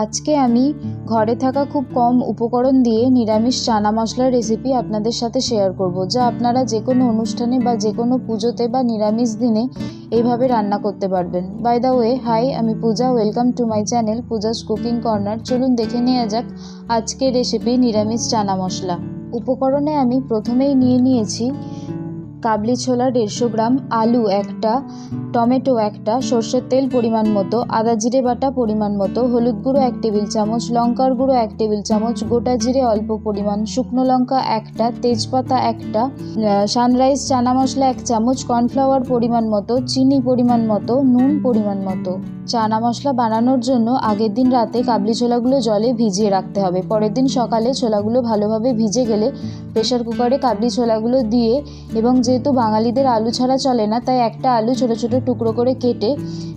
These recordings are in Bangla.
আজকে আমি ঘরে থাকা খুব কম উপকরণ দিয়ে নিরামিষ চানা মশলার রেসিপি আপনাদের সাথে শেয়ার করব, যা আপনারা যে কোনো অনুষ্ঠানে বা যে কোনো পুজোতে বা নিরামিষ দিনে এইভাবে রান্না করতে পারবেন। বাই দ্য ওয়ে হাই আমি Puja welcome to my channel Puja's cooking corner চলুন দেখে নেওয়া যাক আজকের রেসিপি নিরামিষ চানা মশলা। উপকরণে আমি প্রথমেই নিয়ে নিয়েছি কাবলি ছোলা দেড়শো গ্রাম, আলু একটা, টমেটো একটা, সর্ষের তেল পরিমাণ মতো, আদা জিরে বাটা পরিমাণ মতো, হলুদ গুঁড়ো এক টেবিল চামচ, লঙ্কার গুঁড়ো এক টেবিল চামচ, গোটা জিরে অল্প পরিমাণ, শুকনো লঙ্কা একটা, তেজপাতা একটা সানরাইজ চানা মশলা এক চামচ কর্নফ্লাওয়ার পরিমাণ মতো, চিনি পরিমাণ মতো, নুন পরিমাণ মতো। চানা মশলা বানানোর জন্য আগের দিন রাতে কাবলি ছোলাগুলো জলে ভিজিয়ে রাখতে হবে। পরের দিন সকালে ছোলাগুলো ভালোভাবে ভিজে গেলে প্রেশার কুকারে কাবলি ছোলাগুলো দিয়ে এবং যেহেতু বাঙালিদের আলু ছাড়া চলে না, তাই একটা আলু ছোটো ছোটো টুকরো করে কেটে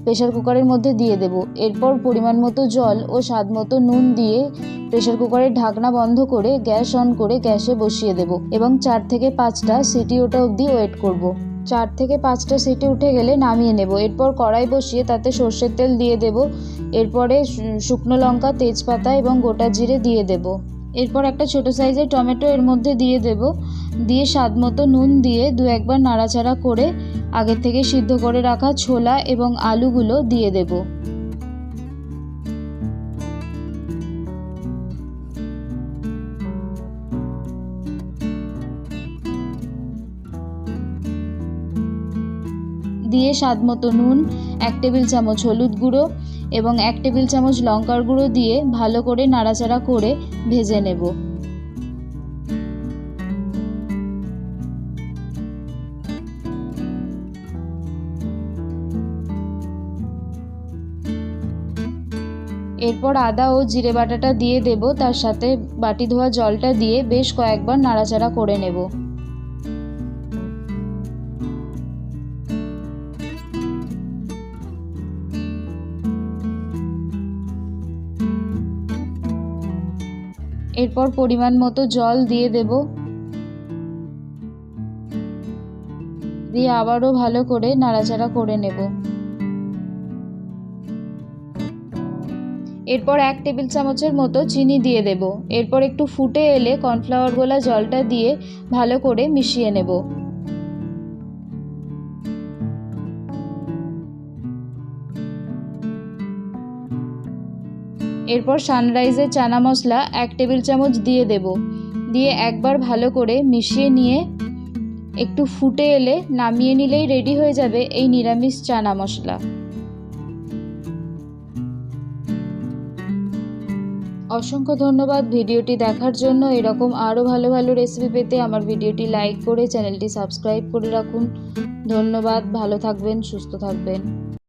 প্রেশার কুকারের মধ্যে দিয়ে দেব। এরপর পরিমাণ মতো জল ও স্বাদ মতো নুন দিয়ে প্রেশার কুকারের ঢাকনা বন্ধ করে গ্যাস অন করে গ্যাসে বসিয়ে দেব এবং চার থেকে পাঁচটা সিটি ওটা অবধি ওয়েট করব। চার থেকে পাঁচটা সিটি উঠে গেলে নামিয়ে নেব। এরপর কড়াই বসিয়ে তাতে সর্ষের তেল দিয়ে দেব। এরপরে শুকনো লঙ্কা, তেজপাতা এবং গোটা জিরে দিয়ে দেব। এরপর একটা ছোট সাইজের টমেটো এর মধ্যে দিয়ে দেব। দিয়ে স্বাদ মতো নুন দিয়ে দু একবার নাড়াচাড়া করে আগে থেকে সিদ্ধ করে রাখা ছোলা এবং আলুগুলো দিয়ে দেব। দিয়ে স্বাদ মতো নুন এক টেবিল চামচ হলুদ গুঁড়ো এবং এক টেবিল চামচ লঙ্কার গুঁড়ো দিয়ে ভালো করে নাড়াচাড়া করে ভেজে নেব। এরপর আদা ও জিরে বাটাটা দিয়ে দেব, তার সাথে বাটি ধোয়া জলটা দিয়ে বেশ কয়েকবার নাড়াচাড়া করে নেব। এরপর পরিমাণ মতো জল দিয়ে দেব। দিয়ে আবারও ভালো করে নাড়াচাড়া করে নেব। এরপর এক টেবিল চামচের মতো চিনি দিয়ে দেব। এরপর একটু ফুটে এলে কর্নফ্লাওয়ার গোলা জলটা দিয়ে ভালো করে মিশিয়ে নেব। এরপর সানরাইজের চানা মশলা এক টেবিল চামচ দিয়ে দেব। দিয়ে একবার ভালো করে মিশিয়ে নিয়ে একটু ফুটে এলে নামিয়ে নিলেই রেডি হয়ে যাবে এই নিরামিষ চানা মশলা। অসংখ্য ধন্যবাদ ভিডিওটি দেখার জন্য। এরকম আরও ভালো ভালো রেসিপি পেতে আমার ভিডিওটি লাইক করে চ্যানেলটি সাবস্ক্রাইব করে রাখুন। ধন্যবাদ, ভালো থাকবেন, সুস্থ থাকবেন।